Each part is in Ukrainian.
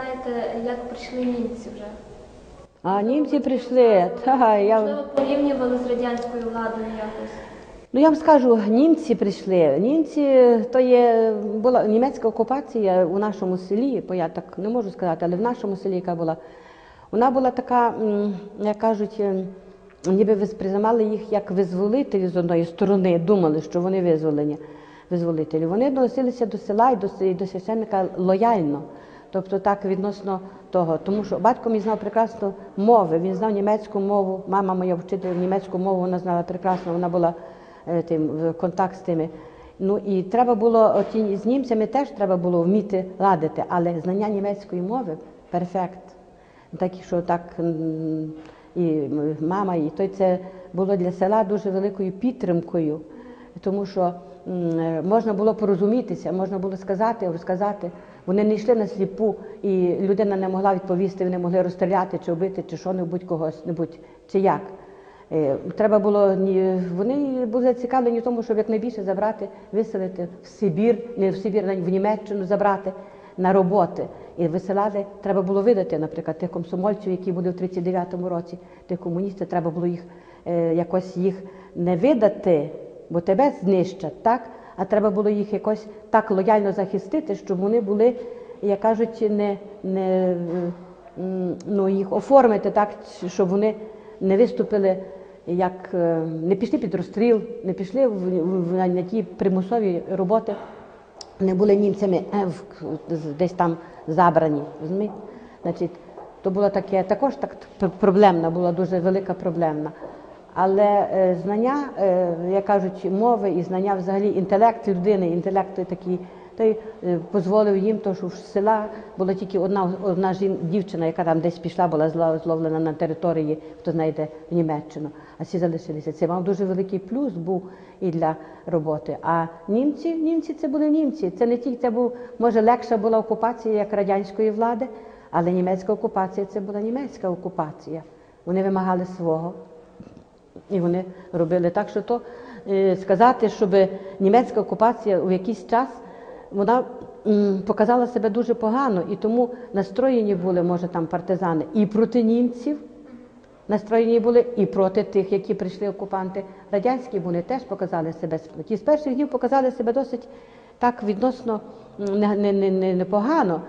пам'ятаєте, як прийшли німці вже? А німці прийшли. Та, я... Можливо, порівнювали з радянською владою якось. Ну я вам скажу, німці прийшли. Німці то є була німецька окупація у нашому селі, бо я так не можу сказати, але в нашому селі, яка була, вона була така, м, як кажуть, е, ніби ви сприймали їх як визволителі з одної сторони, думали, що вони визволені, визволителі. Вони відносилися до села і до, с- і до священника лояльно. Тобто так відносно того. Тому що батько мій знав прекрасно мови, він знав німецьку мову, мама моя вчитель німецьку мову, вона знала прекрасно, вона була е, тим в контакт з тими. Ну і треба було з німцями теж треба було вміти ладити, але знання німецької мови перфект. Так що так і мама, і той це було для села дуже великою підтримкою, тому що е, можна було порозумітися, можна було сказати, розказати. Вони не йшли на сліпу, і людина не могла відповісти, вони могли розстріляти чи вбити, чи що-небудь когось, небудь, чи як. Е, Треба було вони були зацікавлені в тому, щоб якнайбільше забрати, виселити в Сибір, не в Сибір, навіть в Німеччину забрати на роботи. І висилали, треба було видати, наприклад, тих комсомольців, які були в 39-му році, тих комуністів, треба було їх е, якось їх не видати, бо тебе знищать, так? А треба було їх якось так лояльно захистити, щоб вони були, як кажуть, не, не ну, їх оформити так, щоб вони не виступили як е, не пішли під розстріл, не пішли в, в, в- на ті примусові роботи, не були німцями е, в- десь там забрані. Значить, то було таке, також так проблемна, була дуже велика проблемна. Але е, знання, е, як кажуть, мови і знання взагалі інтелект людини, інтелект такий, той е, дозволив їм, то що з села була тільки одна, одна жін, дівчина, яка там десь пішла, була зловлена на території, хто знайде в Німеччину, а всі залишилися. Це мав дуже великий плюс був і для роботи. А німці, німці це були німці. Це не тільки це був, може, легша була окупація як радянської влади, але німецька окупація це була німецька окупація. Вони вимагали свого. І вони робили так, що то е, сказати, щоб німецька окупація у якийсь час вона показала себе дуже погано, і тому настроєні були, може, там партизани і проти німців, настроєні були і проти тих, які прийшли окупанти радянські, вони теж показали себе. Ті з перших днів показали себе досить так відносно м, не- не- не- непогано,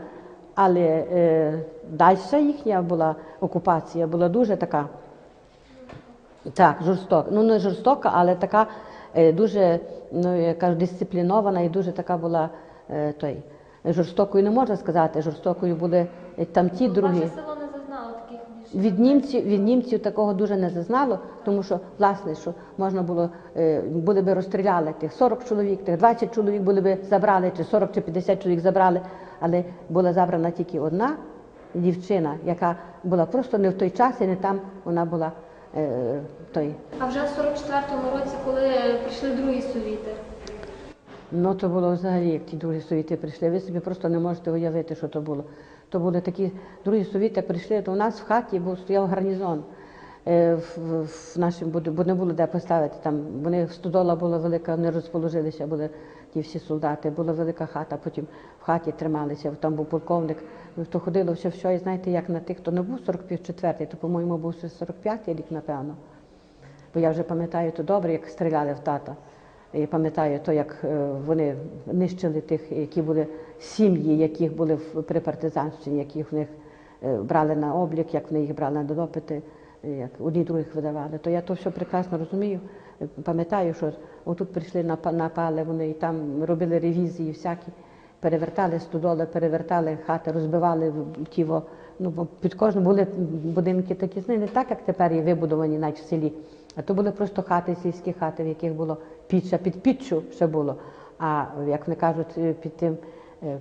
але е, далі їхня була окупація, була дуже така. Так, жорстока. Ну не жорстока, але така е, дуже, ну я кажу, дисциплінована і дуже така була е, той. Жорстокою не можна сказати, жорстокою були е, там ті другі. Ваше село не зазнало таких більше. Від німців, від німців такого дуже не зазнало, тому що, власне, що можна було, е, були би розстріляли тих 40 чоловік, тих 20 чоловік були би забрали, чи 40 чи 50 чоловік забрали, але була забрана тільки одна дівчина, яка була просто не в той час і не там вона була той. А вже в 44-му році, коли прийшли другі совіти, Ну, то було взагалі, як ті другі совіти прийшли. Ви собі просто не можете уявити, що то було. То були такі другі совіти прийшли, то у нас в хаті був стояв гарнізон. Е, В, в, нашому, бо не було де поставити. Там вони стодола була велика, не розположилися, були ті всі солдати, була велика хата, потім в хаті трималися, там був полковник, Ну, то ходило все, все, і знаєте, як на тих, хто не був 44-й, то, по-моєму, був 45-й рік, напевно. Бо я вже пам'ятаю то добре, як стріляли в тата. І пам'ятаю то, як е, вони нищили тих, які були сім'ї, яких були при партизанщині, яких в них е, брали на облік, як вони їх брали на допити, як одні других видавали. То я то все прекрасно розумію. Пам'ятаю, що отут прийшли напа- напали, вони і там робили ревізії всякі, перевертали стодоли, перевертали хати, розбивали в- ті во- Ну, бо під кожним були будинки такі, ну, не так, як тепер є вибудовані навіть в селі. А то були просто хати, сільські хати, в яких було а під піччю ще було. А як вони кажуть, е, під тим е,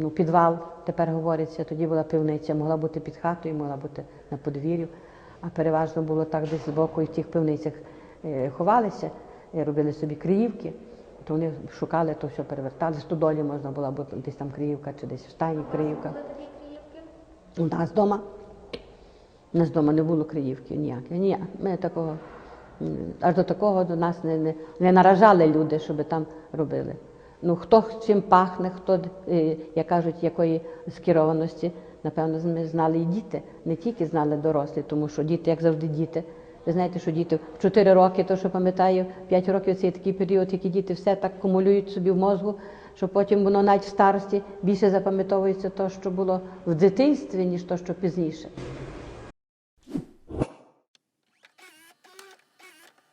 ну, підвал, тепер говориться, тоді була пивниця, могла бути під хатою, могла бути на подвір'ю. А переважно було так десь збоку і в тих пивницях е, ховалися, е, робили собі криївки, то вони шукали, то все перевертали. Стодолі можна було, бо десь там криївка чи десь в стайні криївка. У нас вдома. У нас вдома не було Криївки ніяких. Ні, ми такого, аж до такого до нас не, не, не наражали люди, щоб там робили. Ну, хто чим пахне, хто, е, як кажуть, якої скерованості, напевно, ми знали і діти, не тільки знали дорослі, тому що діти, як завжди, діти. Ви знаєте, що діти в 4 роки, то що пам'ятаю, 5 років це такий період, який діти все так кумулюють собі в мозку, що потім воно навіть в старості більше запам'ятовується те, що було в дитинстві, ніж то, що пізніше.